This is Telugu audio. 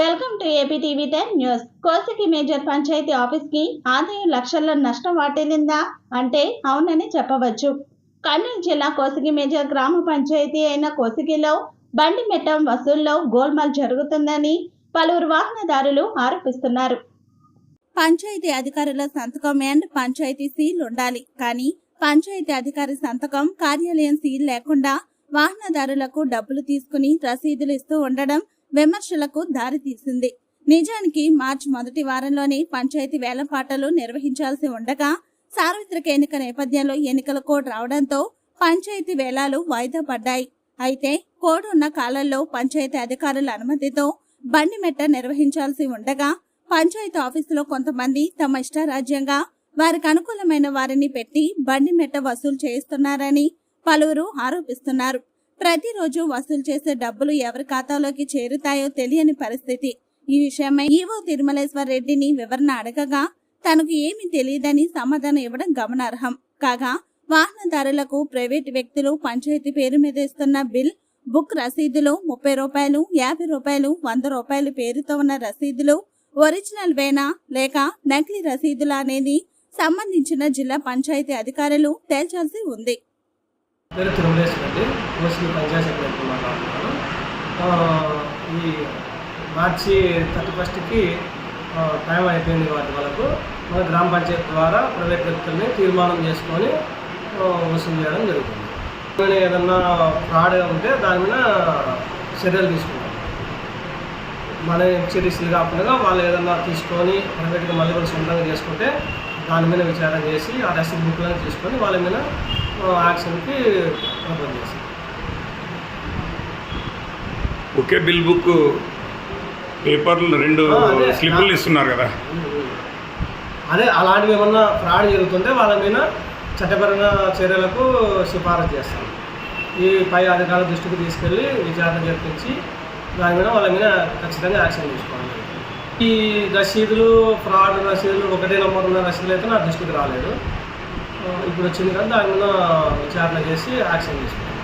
Welcome to AP TV ten news. కోసికి major panchayat ఆఫీస్కి ఆదాయం లక్షల్లో నష్టం వాటిల్లిందా? అంటే అవునని చెప్పవచ్చు. కర్నూలు జిల్లా కోసకి మేజర్ గ్రామ పంచాయతీ అయిన కోసిగిలో బండి మెట్టం వసూల్లో గోల్మాల్ జరుగుతుందని పలువురు వాహనదారులు ఆరోపిస్తున్నారు. పంచాయతీ అధికారుల సంతకం అండ్ పంచాయతీ సీల్ ఉండాలి. కానీ పంచాయతీ అధికారి సంతకం కార్యాలయం సీల్ లేకుండా వాహనదారులకు డబ్బులు తీసుకుని రసీదులు ఇస్తూ ఉండడం విమర్శలకు దారితీసింది నిజానికి మార్చి మొదటి వారంలోనే పంచాయతీ వేలంపాటలు నిర్వహించాల్సి ఉండగా సార్వత్రిక ఎన్నిక నేపథ్యంలో ఎన్నికల కోడ్ రావడంతో పంచాయతీ వేలాలు వాయిదా పడ్డాయి. అయితే కోడ్ ఉన్న కాలంలో పంచాయతీ అధికారుల అనుమతితో బండి మెట్ట నిర్వహించాల్సి ఉండగా పంచాయతీ ఆఫీసులో కొంతమంది తమ ఇష్టారాజ్యంగా వారికి అనుకూలమైన వారిని పెట్టి బండి మెట్ట వసూలు చేయిస్తున్నారని పలువురు ఆరోపిస్తున్నారు. ప్రతిరోజు వసూలు చేసే డబ్బులు ఎవరి ఖాతాలోకి చేరుతాయో తెలియని పరిస్థితి. ఈ విషయమై ఈవో తిరుమలేశ్వర్ రెడ్డిని వివరణ అడగగా తనకు ఏమి తెలియదని సమాధానం ఇవ్వడం గమనార్హం. కాగా వాహనదారులకు ప్రైవేట్ వ్యక్తులు పంచాయతీ పేరు మీద ఇస్తున్న బిల్ బుక్ రసీదులు ముప్పై రూపాయలు యాభై రూపాయలు వంద రూపాయలు పేరుతో ఉన్న రసీదులు ఒరిజినల్ వేనా లేక నకిలీ రసీదులా అనేది సంబంధించిన జిల్లా పంచాయతీ అధికారులు తేల్చాల్సి ఉంది. నేను తిరుమలేశ్వర అండి ఓసీ పంచాయత్ సెక్రటరీ మాట్లాడుతున్నాను ఈ మార్చి థర్టీ ఫస్ట్కి టైం అయిపోయింది వాటి వరకు మన గ్రామ పంచాయతీ ద్వారా ప్రైవేట్ వ్యక్తుల్ని తీర్మానం చేసుకొని వసూలు చేయడం జరుగుతుంది. ఏమైనా ఏదన్నా ఫ్రాడ్ ఉంటే దాని మీద చర్యలు తీసుకుంటాం. మన చర్యలు కాకుండా వాళ్ళు ఏదన్నా తీసుకొని ప్రైవేట్గా మళ్ళీ కూడా సొంతంగా చేసుకుంటే దాని మీద విచారం చేసి ఆ రసీదు బుక్లను తీసుకొని వాళ్ళ మీద ఆ, యాక్షన్కి ప్రపోజ్ చేస్తాం ఒకే బిల్ బుక్ పేపర్లు రెండు. స్లిప్పులు ఇస్తున్నారు కదా. అదే అలాంటివి ఏమన్నా ఫ్రాడ్ జరుగుతుంటే వాళ్ళ మీద చట్టపరమైన చర్యలకు సిఫారసు చేస్తాం. ఈ పై అధికారుల దృష్టికి తీసుకెళ్ళి విచారణ జరిపించి దాని మీద వాళ్ళ మీద ఖచ్చితంగా యాక్షన్ తీసుకోవాలి. ఈ రసీదులు ఫ్రాడ్ రసీదులు ఒకటే నంబర్ ఉన్న రసీదులు అయితే నా దృష్టికి రాలేదు. ఇప్పుడు వచ్చింది కదా దాని మీద విచారణ చేసి యాక్షన్ తీసుకోవాలి